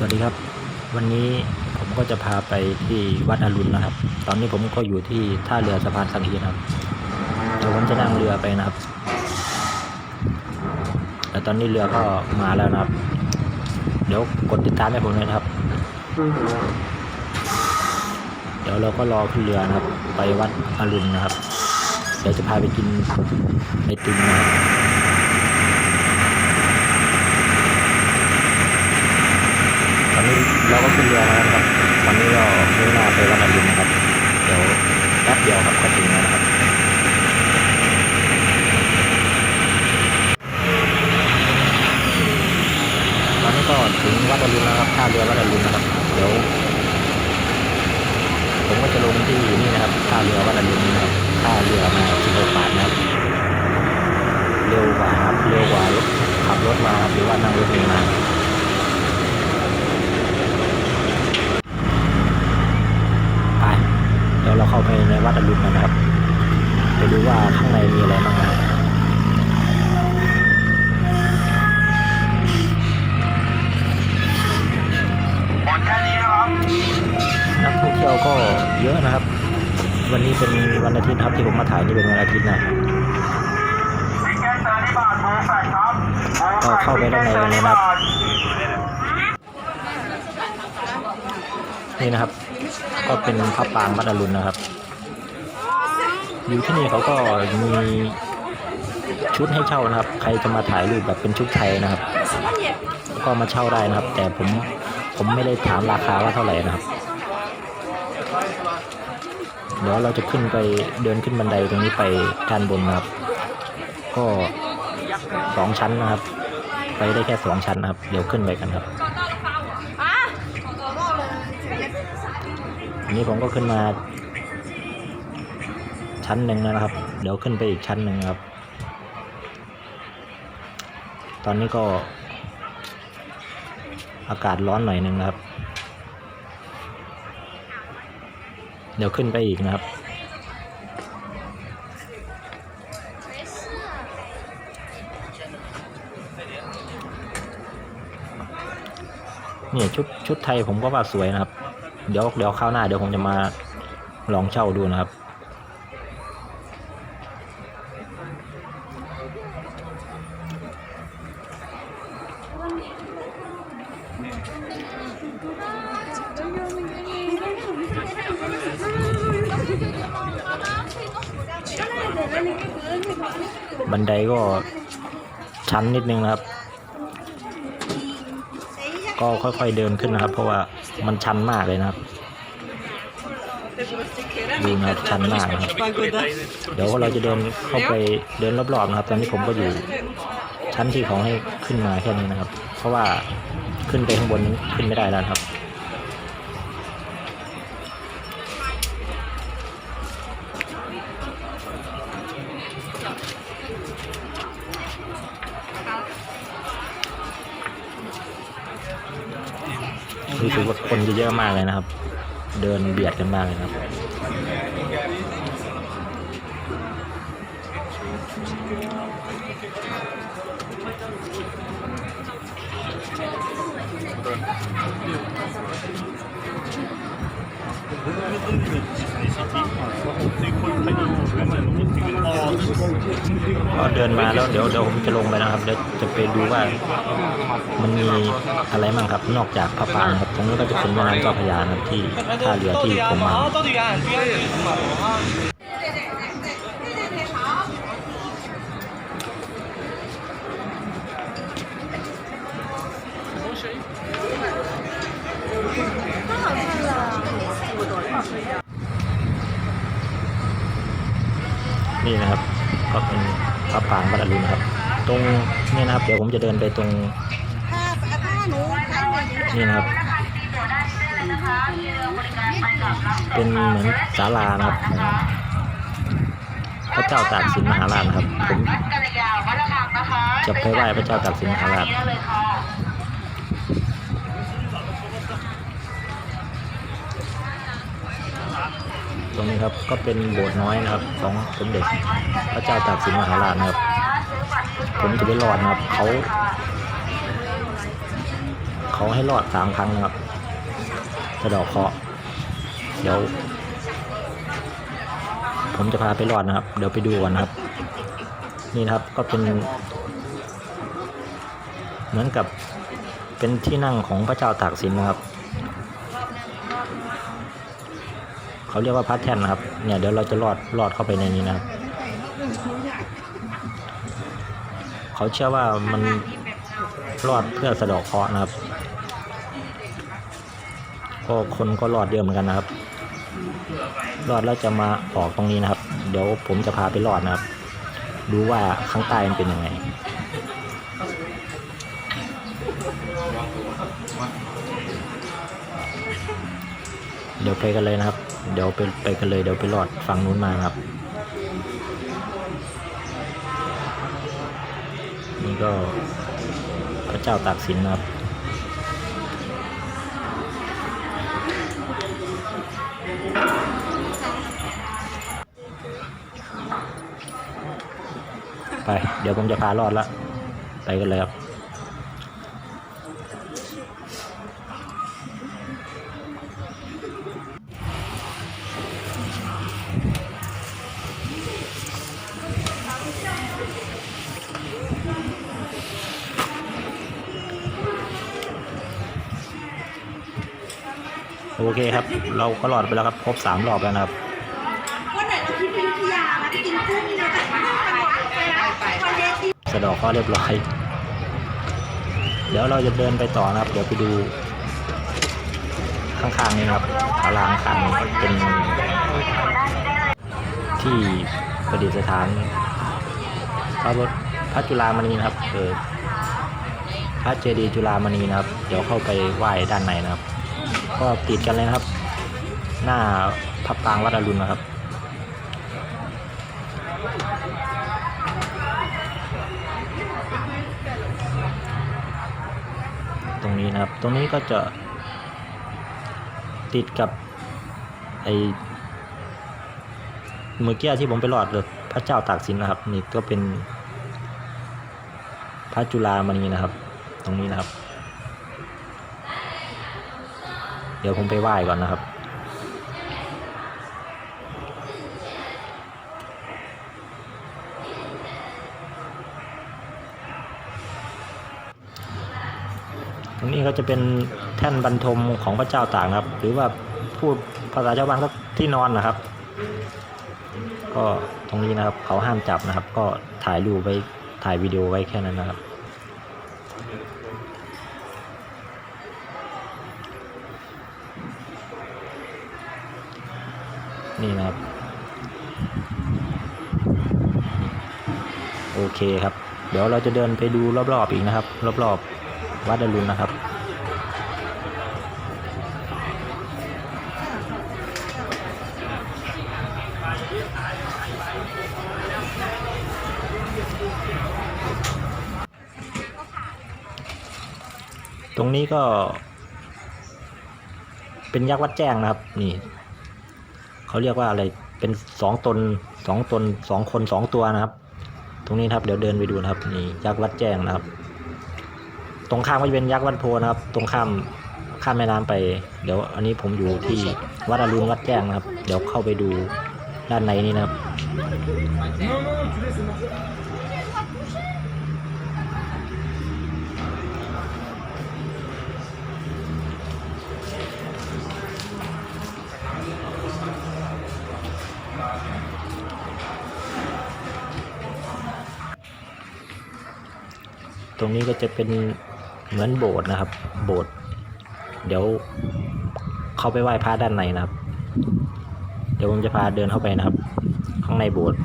สวัสดีครับ วันนี้ผมก็จะพาไปที่วัดอรุณนะครับ ตอนนี้ผมก็อยู่ที่ท่าเรือสะพานสังฮีนะครับเดี๋ยวผมจะนั่งเรือไปนะครับ แต่ตอนนี้เรือก็มาแล้วนะครับ เดี๋ยวกดติดตามให้ผมเลยนะครับ เดี๋ยวเราก็รอขึ้นเรือนะครับ ไปวัดอรุณนะครับ เดี๋ยวจะพาไปกินไอติมนะครับ อนนี้เราก็ขึ้นเรือแล้วครับตอนนี้เรามุ่งหน้าไปวัดอรุณนะครับ เดี๋ยวแป๊บเดียวครับก็ถึงแล้วนะครับตอนนี้ก็ถึงวัดอรุณแล้วครับท่าเรือวัดอรุณนะครับ เดี๋ยว ผมก็จะลงที่นี่นะครับท่าเรือวัดอรุนี่นะครับท่าเรือมาสิบหกบาทนะครับ เร็วกว่าครับเร็วกว่ารถขับรถมาหรือว่านั่งรถเมล์มา ไป เราเข้าไปในวัดอรุณนะครับ ไปดูว่าข้างในมีอะไรบ้างนะครับนักท่องเที่ยวก็เยอะนะครับ วันนี้เป็นวันอาทิตย์ครับที่ผมมาถ่ายนี่เป็นวันอาทิตย์นะเจอที่บาทโทรแฟกครับโทรแฟก็กเข้าไปด้านในเลยนะครับนี่นะครับ ก็เป็นพระปรางวัดอรุณนะครับ อยู่ที่นี่เขาก็มีชุดให้เช่านะครับ ใครจะมาถ่ายรูปแบบเป็นชุดไทยนะครับ ก็มาเช่าได้นะครับ แต่ผมผมไม่ได้ถามราคาว่าเท่าไหร่นะครับ เดี๋ยวเราจะขึ้นไปเดินขึ้นบันไดตรงนี้ไปด้านบนนะครับ ก็สองชั้นนะครับ ไปได้แค่สองชั้นนะครับ เดี๋ยวขึ้นไปกันครับ อันนี้ผมก็ขึ้นมา ชั้นหนึ่งแล้วนะครับ เดี๋ยวขึ้นไปอีกชั้นหนึ่งครับ ตอนนี้ก็ อากาศร้อนหน่อยหนึ่งนะครับ เดี๋ยวขึ้นไปอีกนะครับนี่ชุดชุดไทยผมก็ว่าสวยนะครับ เดี๋ยวเดี๋ยวคราวหน้าเดี๋ยวผมจะมาลองเช่าดูนะครับ บันไดก็ชันนิดนึงนะครับ ก็ค่อยๆเดินขึ้นนะครับ เพราะว่า มันชันมากเลยนะครับดูนะครับชันมากนะครับเดี๋ยวเราจะเดินเข้าไปเดินรอบๆนะครับ ตอนนี้ผมก็อยู่ชั้นที่ของให้ขึ้นมาแค่นี้นะครับ เพราะว่าขึ้นไปข้างบนนี้ขึ้นไม่ได้แล้วครับ รู้สึกว่าคนจะเยอะมากเลยนะครับ เดินเบียดกันมากเลยครับ ก็เดินมาแล้วเดี๋ยวเดี๋ยวผมจะลงไปนะครับเดี๋ยวจะไปดูว่ามันมีอะไรบ้างครับนอกจากพระปรางครับตรงนี้ก็จะเป็นแม่น้ำเจ้าพระยานครับที่ท่าเรือที่ผมมา นี่นะครับก็เป็นพระปรางวัดอรุณนะครับ ตรงนี่นะครับ เดี๋ยวผมจะเดินไปตรงนี่นะครับ เป็นเหมือนศาลานะครับพระเจ้าตากสินมหาราชครับผมจะไปไหว้พระเจ้าตากสินมหาราช ตรงนี้ครับก็เป็นโบสถ์น้อยนะครับของสมเด็จพระเจ้าตากสินมหาราชนะครับ ผมจะไปรอดนะครับเขาเขาให้รอดสามครั้งนะครับสะดอกเคาะเดี๋ยว ผมจะพาไปรอดนะครับ เดี๋ยวไปดูกันนะครับ นี่นะครับก็เป็น เหมือนกับเป็นที่นั่งของพระเจ้าตากสินนะครับ เขาเรียกว่าพระแท่นนะครับ เนี่ยเดี๋ยวเราจะลอดลอดเข้าไปในนี้นะครับ เขาเชื่อว่ามันรอดเพื่อสะเดอกเคราะห์นะครับ ก็คนก็รอดเยอะเหมือนกันนะครับรอดแล้วจะมาออกตรงนี้นะครับ เดี๋ยวผมจะพาไปรอดนะครับ ดูว่าข้างใต้มันเป็นยังไงเดี๋ยวไปกันเลยนะครับ เดี๋ยวไปไปกันเลยเดี๋ยวไปรอดฝั่งนู้นมาครับ นี่ก็พระเจ้าตากสินครับไป เดี๋ยวผมจะพารอดละ ไปกันเลยครับ โอเคครับ เราก็รอดไปแล้วครับ ครบสามรอบแล้วนะครับวันไหนเราที่พิยานะกินกุ้งนี่ยแต่ไม่ต้องไปวันเด็กสะดอกข้อเรียบร้อย เดี๋ยวเราจะเดินไปต่อนะครับ เดี๋ยวไปดู ข้างๆนี้นะครับศาลาข้างๆนี้เป็นที่ประดิษฐานพระพระจุฬามณีนะครับเออพระเจดีย์จุฬามณีนะครับ เดี๋ยวเข้าไปไหว้ด้านในนะครับ ก็ติดกันเลยนะครับ หน้าพระปรางวัดอรุณนะครับตรงนี้นะครับ ตรงนี้ก็จะติดกับไอเมื่อกี้ที่ผมไปรอดเลยพระเจ้าตากสินนะครับ นี่ก็เป็นพระจุฬามณีนะครับ ตรงนี้นะครับ เดี๋ยวผมไปไหว้ก่อนนะครับ ตรงนี้ก็จะเป็นแท่นบรรทมของพระเจ้าต่ากนะครับ หรือว่าพูดภาษาชาวบ้านก็ที่นอนนะครับ ก็ตรงนี้นะครับเขาห้ามจับนะครับ ก็ถ่ายรูปไว้ถ่ายวิดีโอไว้แค่นั้นนะครับ นี่นะครับ โอเคครับ เดี๋ยวเราจะเดินไปดูรอบๆอีกนะครับ รอบๆวัดอรุณนะครับตรงนี้ก็ เป็นยักษ์วัดแจ้งนะครับ นี่ เขาเรียกว่าอะไรเป็นสองตนสองตนสองคนสองตัวนะครับ ตรงนี้ครับเดี๋ยวเดินไปดูนะครับนี่ยักษ์วัดแจ้งนะครับ ตรงข้ามก็จะเป็นยักษ์วัดโพนะครับ ตรงข้ามข้ามแม่น้ำไป เดี๋ยวอันนี้ผมอยู่ที่วัดอรุณวัดแจ้งนะครับ เดี๋ยวเข้าไปดูด้านในนี้นะครับ ตรงนี้ก็จะเป็นเหมือนโบสถ์นะครับ โบสถ์เดี๋ยวเข้าไปไหว้พระด้านในนะครับ เดี๋ยวผมจะพาเดินเข้าไปนะครับ ข้างในโบสถ์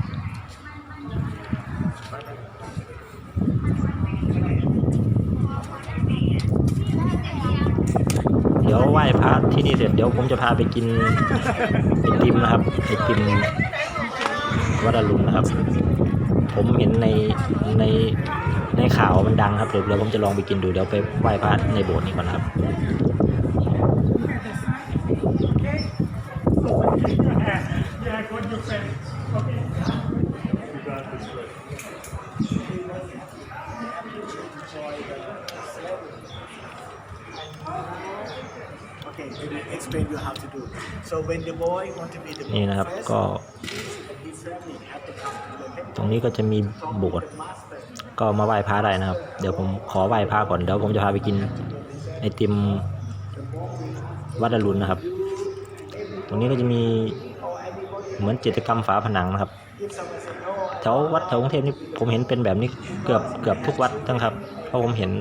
เดี๋ยวไหว้พระที่นี่เสร็จเดี๋ยวผมจะพาไปกินไอติมนะครับไอติมวัดอรุณนะครับ ผมเห็นในใน ในข่าวมันดังครับเดี๋ยวเดี๋ยวผมจะลองไปกินดูเดี๋ยวไปไหว้พระในโบสถ์นี้ก่อนครับ นี่นะครับ first, ก็ his family have to come to the temple. ตรงนี้ก็จะมีโบสถ์ก็มาไหว้พระได้นะครับ เดี๋ยวผมขอไหว้พระก่อนเดี๋ยวผมจะพาไปกินไอติมวัดอรุณนะครับ ตรงนี้ก็จะมีเหมือนจิตรกรรมฝาผนังนะครับแถววัดแถวกรุงเทพนี่ผมเห็นเป็นแบบนี้เกือบเกือบทุกวัดทั้งครับ เพราะผมเห็น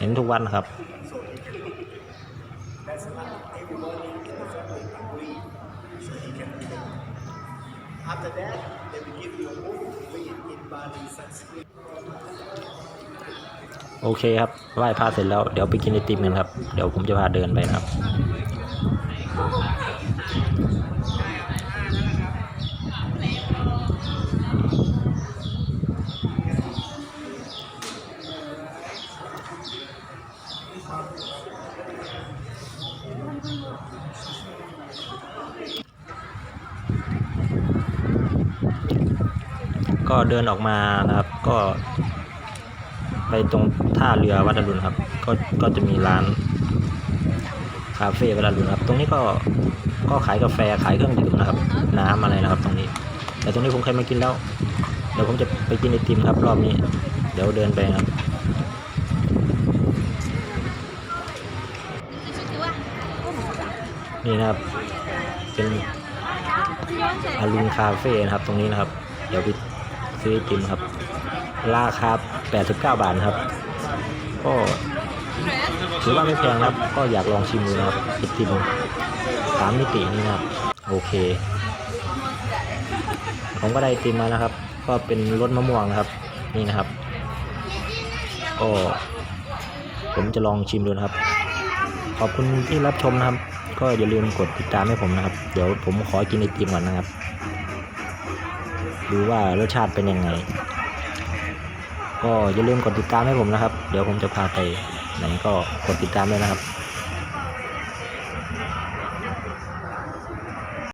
เห็นทุกวัดนะครับ โอเคครับไหว้พระเสร็จแล้วเดี๋ยวไปกินไอติมกันครับ เดี๋ยวผมจะพาเดินไปนะครับ ก็เดินออกมานะครับก็ ไปตรงท่าเรือวัดอรุณครับ ก็ก็จะมีร้านคาเฟ่วัดอรุณครับ ตรงนี้ก็ก็ขายกาแฟขายเครื่องดื่มนะครับ น้ำอะไรนะครับ ตรงนี้ แต่ตรงนี้ผมเคยมากินแล้วเดี๋ยวผมจะไปกินไอติมครับ รอบนี้ เดี๋ยวเดินไปครับนี่นะครับ เป็นอรุณคาเฟ่นะครับ ตรงนี้นะครับ เดี๋ยวไปซื้อไอติมครับ ราคา 89 บาทครับ ก็ถือว่าไม่แพงครับ ก็อยากลองชิมดูนะครับไอติมสามมิตินี่นะครับโอเค ผมก็ได้ไอติมมานะครับ ก็เป็นรสมะม่วงนะครับ นี่นะครับ ก็ ผมจะลองชิมดูนะครับ ขอบคุณที่รับชมนะครับ ก็อย่าลืมกดติดตามให้ผมนะครับ เดี๋ยวผมขอกินไอติมก่อนนะครับ ดูว่ารสชาติเป็นยังไง ก็อย่าลืมกดติดตามให้ผมนะครับ เดี๋ยวผมจะพาไปไหนก็กดติดตามด้วยนะครับ